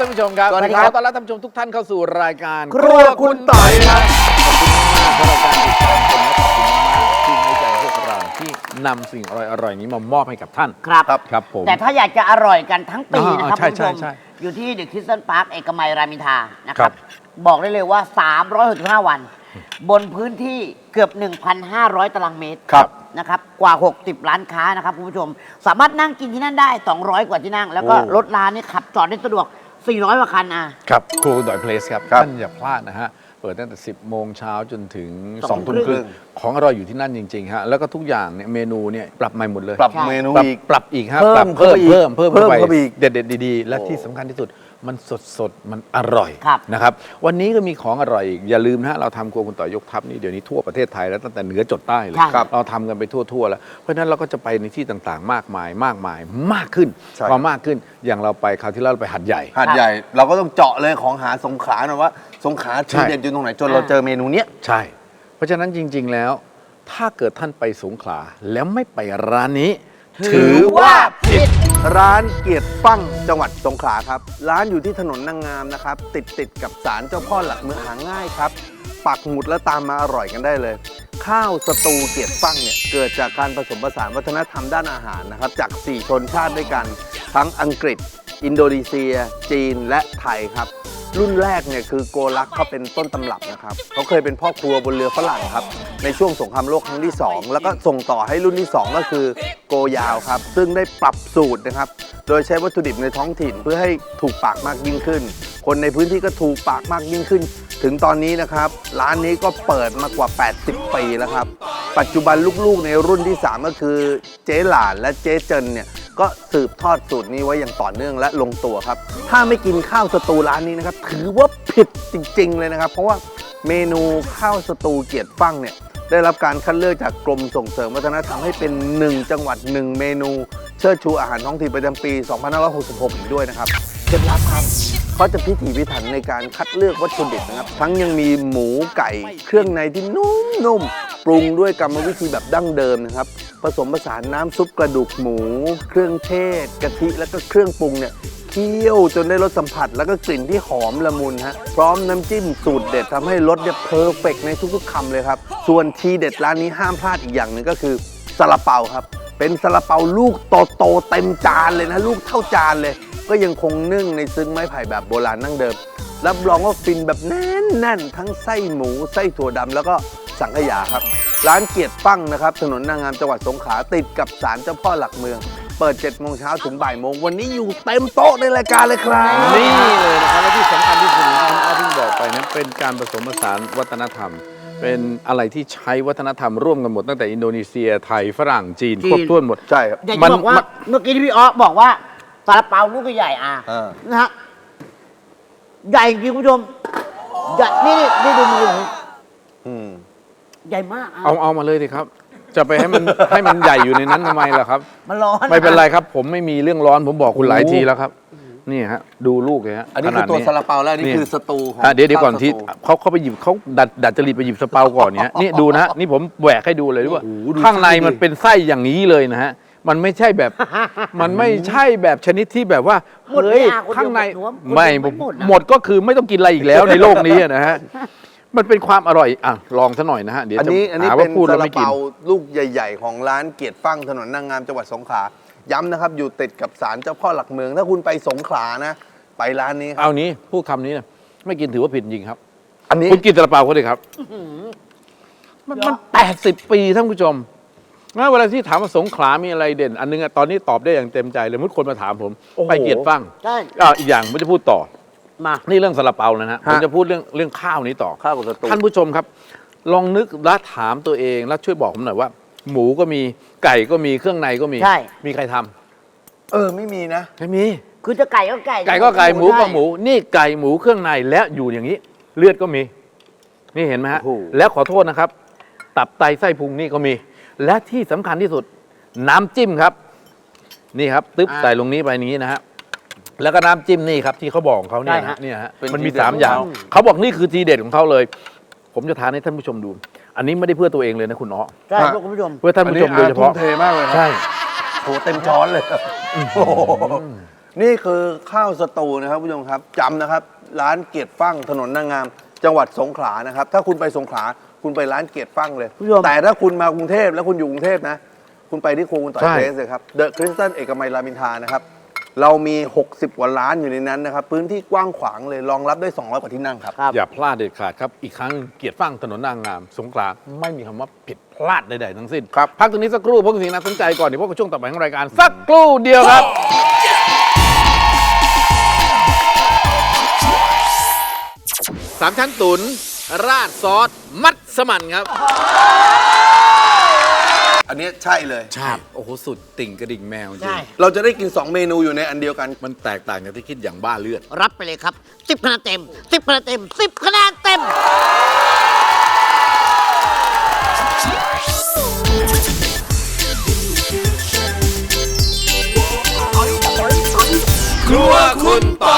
ดีครับท่านผู้ชมครับสวัสดีครับ ขอต้อนรับท่านผู้ชมทุกท่านเข้าสู่รายการครัวคุณต่อยครับขอบคุณมากสำหรับการติดตามชมและขอบคุณมากที่ไว้ใจพวกเราที่นำสิ่งอร่อยๆนี้มามอบให้กับท่าน ครับ ครับผม แต่ถ้าอยากจะอร่อยกันทั้งปีนะครับอ่าใช่คุณผู้ชมใช่ใช่อยู่ที่เดอะคริสตันพาร์คเอกมัยรามอินทรานะคครัรับ บ บอกได้เลยว่า 365 วัน บนพื้นที่เกือบ 1,500 ตารางเมตรครับ นะครับกว่า 60 ร้านค้านะครับคุณผู้ชม สามารถนั่งกินที่นั่นได้ 200 กว่าที่นั่ง แล้วก็โอ้ รถร้านนี่ขับจอดได้สะดวก 400กว่าคันอะ ครับครูดอยเพลสครับครับท่านอย่าพลาดนะฮะ เปิดตั้งแต่ 10 โมงเช้าจนถึงสอง2ทุ่มครึ่งครึ่งของอร่อยอยู่ที่นั่นจริง ๆ ฮะ แล้วก็ทุกอย่างเนี่ยเมนูเนี่ยปรับใหม่หมดเลยปรับใช่เมนูปรับอีก ปรับอีกฮะเพิ่มปรับเพิ่มเข้าไปอีกเพิ่มเพิ่มเพิ่มเข้าเข้าไปไปอีก เด็ดเด็ดๆดีๆ และโอ้ที่สำคัญที่สุด มันสดสดๆมันอร่อยครับนะครับ วันนี้ก็มีของอร่อยอีกอย่าลืมนะฮะเราทำครัวคุณต่อยกทัพนี่เดี๋ยวนี้ทั่วประเทศไทยแล้วตั้งแต่เหนือจดใต้เลยใช่ครับเราทำกันไปทั่วๆแล้ว เพราะฉะนั้นเราก็จะไปในที่ต่างๆ มากมายมากมายมากขึ้นใช่ พอมากขึ้นอย่างเราไปคราวที่แล้วเราไปหัดใหญ่ หาดใหญ่เราก็ต้องเจาะเลยของหาสงขลาหน่อยว่า สงขลาใช่ทีเด็ดอยู่ตรงไหนจนเราเจอเมนูเนี้ย ใช่ เพราะฉะนั้นจริง ๆ แล้ว ถ้าเกิดท่านไปสงขลาแล้วไม่ไปร้านนี้ ถือว่าผิด ร้านเกียรติฟั่งจังหวัดสงขลาครับ ร้านอยู่ที่ถนนนางงามนะครับ ติดติดกับศาลเจ้าพ่อหลักเมืองหาง่ายครับ ปักหมุดแล้วตามมาอร่อยกันได้เลย ข้าวสตูเกียรติฟั่งเนี่ยเกิดจากการผสมผสานวัฒนธรรมด้านอาหารนะครับ จาก 4 ชนชาติด้วยกัน ทั้งอังกฤษ อินโดนีเซีย จีนและไทยครับรุ่นแรกเนี่ยคือโกลักเขาเป็นต้นตำรับนะครับเขาเคยเป็นพ่อครัวบนเรือฝรั่งครับในช่วงสงครามโลกครั้งที่ 2 แล้วก็ส่งต่อให้รุ่นที่ 2 ก็คือ โกยาวครับ ซึ่งได้ปรับสูตรนะครับ โดยใช้วัตถุดิบในท้องถิ่นเพื่อให้ถูกปากมากยิ่งขึ้น คนในพื้นที่ก็ถูกปากมากยิ่งขึ้น ถึงตอนนี้นะครับ ร้านนี้ก็เปิดมากว่า 80 ปีแล้วครับ ปัจจุบันลูกๆในรุ่นที่ 3 ก็คือเจ๊หลานและเจ๊เจินเนี่ยก็สืบทอดสูตรนี้ไว้อย่างต่อเนื่องและลงตัวครับ ถ้าไม่กินข้าวสตูร้านนี้นะครับ ถือว่าผิดจริง ๆ เลยนะครับ เพราะว่าเมนูข้าวสตูเกียรติฟั่งเนี่ย ได้รับการคัดเลือกจากกรมส่งเสริมวัฒนธรรมให้เป็น 1 จังหวัด 1 เมนูเชิดชูอาหารท้องถิ่นประจำปี 2566อีกด้วยนะครับเคล็ดลับครับเขาจะพิถีพิถันในการคัดเลือกวัตถุดิบนะครับ ทั้งยังมีหมูไก่ เครื่องในที่นุ่มๆปรุงด้วยกรรมวิธีแบบดั้งเดิมนะครับ ผสมผสานน้ำซุปกระดูกหมู เครื่องเทศ กะทิ แล้วก็เครื่องปรุงเนี่ย คี่ยว จนได้รสสัมผัส แล้วก็กลิ่นที่หอมละมุนฮะพร้อมน้ำจิ้มสูตรเด็ดทำให้รสเนี่ยเพอร์เฟกในทุกๆคำเลยครับ ส่วนทีเด็ดร้านนี้ห้ามพลาดอีกอย่างหนึ่งก็คือซาลาเปาครับ เป็นซาลาเปาลูกโตๆเต็มจานเลยนะลูกเท่าจานเลย ก็ยังคงนึ่งในซึ้งไม้ไผ่แบบโบราณนั่งเดิม รับรองว่าฟินแบบแน่นๆทั้งไส้หมูไส้ถั่วดำแล้วก็สังขยาครับ ร้านเกียรติปั้งนะครับถนนนางงามจังหวัดสงขลาติดกับศาลเจ้าพ่อหลักเมือง เปิด7โมงเช้าถึงบ่ายโมงวันนี้อยู่เต็มโต๊ะในรายการเลยครับ นี่เลยนะครับและที่สำคัญที่สุดที่คุณอ้อเพิ่งบอกไปนั้นเป็นการผสมผสานวัฒนธรรม เป็นอะไรที่ใช้วัฒนธรรมร่วมกันหมดตั้งแต่อินโดนีเซียไทยฝรั่งจีนจีน ครบถ้วนหมดใช่ครับ อยากมัจะนบอกว่ามันเมื่อกี้ที่พี่อ๊อฟบอกว่าซาลาเปาลูกใหญ่ๆอะเออ นะฮะใหญ่จริงคุณผู้ชมใหญ่นี่นี่ดูมือผมอืมใหญ่มากอะเอาเอามาเลยดิครับ จะไปให้มันให้มันใหญ่อยู่ในนั้นทำไมล่ะครับ มันร้อนไม่เป็นไรครับ ผมไม่มีเรื่องร้อนผมบอกคุณหลายทีแล้วครับ นี่ฮะ ดูลูกเลยฮะอันนี้ขคืนาอดตัวซาลาเปาแล้วอันนี่นี่คือสตูของอะเดี๋ยวเดี๋ยวก่อนที่ข้าวสตู เขาเขาไปหยิบเขาดัดดัดจริตไปหยิบสเปาก่อนเนี้ยนี่ดูนะฮะนี่ผมแหวกให้ดูเลยด้วยว่าโอ้โหดูข้างในไส้ดิมันเป็นไส้อย่างนี้เลยนะฮะมันไม่ใช่แบบ มันไม่ใช่แบบชนิดที่แบบว่าหมดเฮ้ยไม่อะคนเดียวข้างในหมดหรือว่าไม่คนเดียวไม่หมดนะ หมดก็คือไม่ต้องกินอะไรอีกแล้วในโลกนี้อะนะฮะ มันเป็นความอร่อยอะลองซะหน่อยนะฮะเดี๋ยวอันจะนี้อันนี้หาเป็ว่านพูดซาแล้วลาไม่กิน เปาลูกใหญ่ ๆ ของร้านเกียรติฟั่งถนนนางงามจังหวัดสงขลาย้ำนะครับ อยู่ติดกับศาลเจ้าพ่อหลักเมือง ถ้าคุณไปสงขลานะ ไปร้านนี้ครับเอานี้พูดคำนี้นะไม่กินถือว่าผิดจริงครับ อันนี้คุณกินซาลาเปาเขาเลยครับ มันมันแปดสิบปีท่านผู้ชมนะเวลาที่ถามว่าสงขลามีอะไรเด่น อันนึงอะตอนนี้ตอบได้อย่างเต็มใจเลยมุดคนมาถามผมโอ้โหไปเกียรติฟังใช่ อ่าอีกอย่างผมจะพูดต่อ มานี่เรื่องซาลาเปานะฮะฮะผมจะพูดเรื่องเรื่องข้าวนี้ต่อข้าวกับสตูท่านผู้ชมครับ ลองนึกและถามตัวเองแล้วช่วยบอกผมหน่อยว่า หมูก็มีไก่ก็มีเครื่องในก็มีใช่ มีใครทำเออไม่มีนะไม่มี คือจะไก่ก็ไก่ไก่ก็ไก่หมูก็ได้หมู นี่ไก่หมูเครื่องในและอยู่อย่างนี้ เลือดก็มี นี่เห็นไหมฮะโอ้โหแล้วขอโทษนะครับ ตับไตไส้พุงนี่ก็มี และที่สำคัญที่สุด น้ำจิ้มครับ นี่ครับ ตึ๊บใส่ลงนี้ไปนี้นะฮะ แล้วก็น้ำจิ้มนี่ครับที่เขาบอกของเขาเนี่ยนะฮะเนี่ยฮะเป็นมันมีทีเด็ดสามอย่างของเขา เขาบอกนี่คือทีเด็ดของเขาเลย ผมจะทานให้ท่านผู้ชมดู อันนี้ไม่ได้เพื่อตัวเองเลยนะคุณอ้อใช่ฮะคุณผู้ชม เพื่อท่านผู้ชมโดยเฉพาะ อันนี้อาทุ่มเทมากเลยนะใช่ โหเต็มช้อนเลยโอ้โหนี่คือข้าวสตูนะครับผู้ชมครับจำนะครับ ร้านเกียรติฟั่งถนนนางงาม จังหวัดสงขลานะครับ ถ้าคุณไปสงขลาคุณไปร้านเกียรติฟั่งเลย ผู้ชม แต่ถ้าคุณมากรุงเทพแล้วคุณอยู่กรุงเทพนะ คุณไปที่ครูคุณต่อยใช่เฟสเลยครับเดอะคริสตันเอกมัยรามอินทรานะครับ เรามี 60กว่าร้านอยู่ในนั้นนะครับ พื้นที่กว้างขวางเลยรองรับได้ 200 กว่าที่นั่งครับครับอย่าพลาดเด็ดขาดครับ อีกครั้งเกียรติฟังถนนนางงาม สงขลาไม่มีคำว่าผิดพลาดใดๆทั้งสิ้นครับ พักตรงนี้สักครู่เพราะสิ่งน่าสนใจก่อนเดี๋ยวพบกับช่วงต่อไปของรายการสักครู่เดียวครับ สามชั้นตุน ราดซอส มัสมั่นครับ อันนี้ใช่เลย ใช่ โอ้โห สุดติ่งกระดิ่งแมวจริใช่งเราจะได้กิน 2 เมนูอยู่ในอันเดียวกัน มันแตกต่างจากที่คิดอย่างบ้าเลือด รับไปเลยครับ 10คะแนนเต็ม 10คะแนนเต็ม 10คะแนนเต็มครัวคุณปอย